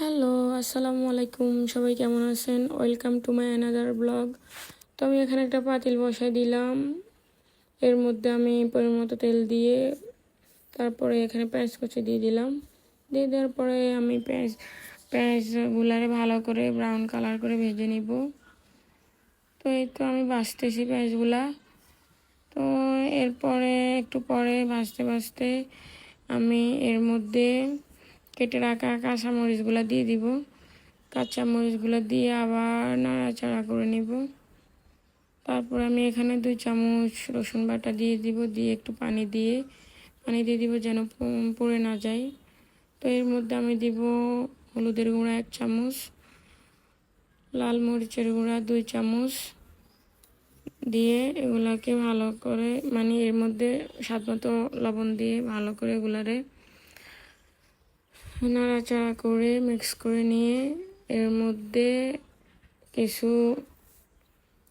Hello, আসসালামু আলাইকুম। সবাই কেমন আছেন? Welcome to my another blog তো আমি এখানে একটা পাতিল বসাই দিলাম। এর মধ্যে আমি পরিমাণ মতো তেল দিয়ে তারপরে এখানে পেঁয়াজ কুচি দিয়ে দিলাম। দিয়ে দেওয়ার পরে আমি পেঁয়াজ, পেঁয়াজগুলারে ভালো করে ব্রাউন কালার করে ভেজে নিব। তো এই তো আমি বাছতেছি পেঁয়াজগুলা। তো এরপরে একটু পরে ভাজতে ভাজতে আমি এর মধ্যে কেটে রাখা কাঁচা মরিচগুলো দিয়ে দিব। কাঁচা মরিচগুলো দিয়ে আবার নাড়াচাড়া করে নিব। তারপর আমি এখানে দুই চামচ রসুন বাটা দিয়ে দিব, দিয়ে একটু পানি দিয়ে। পানি দিয়ে দিব যেন পুড়ে না যায়। তো এর মধ্যে আমি দিব হলুদের গুঁড়া এক চামচ, লাল মরিচের গুঁড়া দুই চামচ দিয়ে এগুলাকে ভালো করে মানে এর মধ্যে স্বাদ মতো লবণ দিয়ে ভালো করে এগুলারে নাড়াচাড়া করে মিক্স করে নিয়ে এর মধ্যে কিছু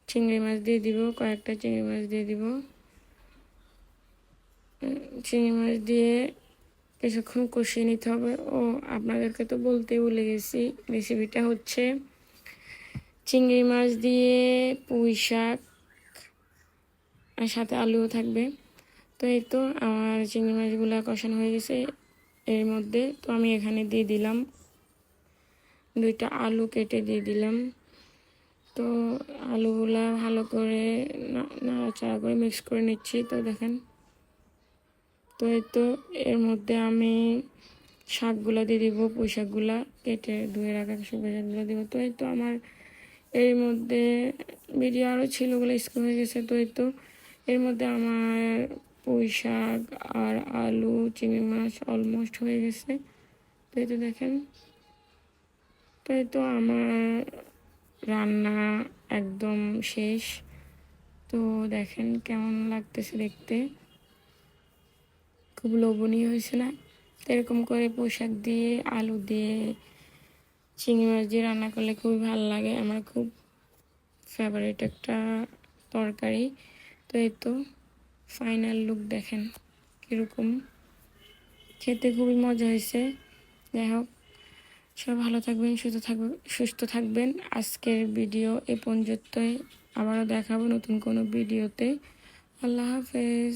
চিংড়ি মাছ দিয়ে দিব, কয়েকটা চিংড়ি মাছ দিয়ে দিব। চিংড়ি মাছ দিয়ে কিছুক্ষণ কষিয়ে নিতে হবে। ও, আপনাদেরকে তো বলতে ভুলে গেছি রেসিপিটা হচ্ছে চিংড়ি মাছ দিয়ে পুঁই শাক আর সাথে আলুও থাকবে। তো এই তো আমার চিংড়ি মাছগুলো কষানো হয়ে গেছে। এর মধ্যে তো আমি এখানে দিয়ে দিলাম। দুইটা আলু কেটে দিয়ে দিলাম। তো আলুগুলা ভালো করে নাড়াচাড়া করে মিক্স করে নিচ্ছি। তো দেখেন। তো এই তো এর মধ্যে আমি শাকগুলা দিয়ে দিব, পুঁই শাকগুলা কেটে ধুয়ে রাখা পুঁই শাকগুলো দিব। তো এই তো আমার এর মধ্যে ভিডিও আরও ছিল ওগুলো স্কুল হয়ে গেছে। তো এই তো এর মধ্যে আমার পুঁই শাক আর আলু, চিংড়ি মাছ অলমোস্ট হয়ে গেছে। তাই তো দেখেন। তাই তো আমার রান্না একদম শেষ। তো দেখেন কেমন লাগতেছে দেখতে। খুব লোভনীয় হয়েছে না? তো এরকম করে পোশাক দিয়ে, আলু দিয়ে, চিংড়ি মাছ দিয়ে রান্না করলে খুবই ভালো লাগে। আমার খুব ফেভারিট একটা তরকারি। তো এই তো ফাইনাল লুক দেখেন কীরকম। খেতে খুবই মজা হয়েছে। যাই হোক, সবাই ভালো থাকবেন, সুস্থ থাকবেন সুস্থ থাকবেন। আজকের ভিডিও এ পর্যন্তই। আবারও দেখাবো নতুন কোনো ভিডিওতে। আল্লাহ হাফেজ।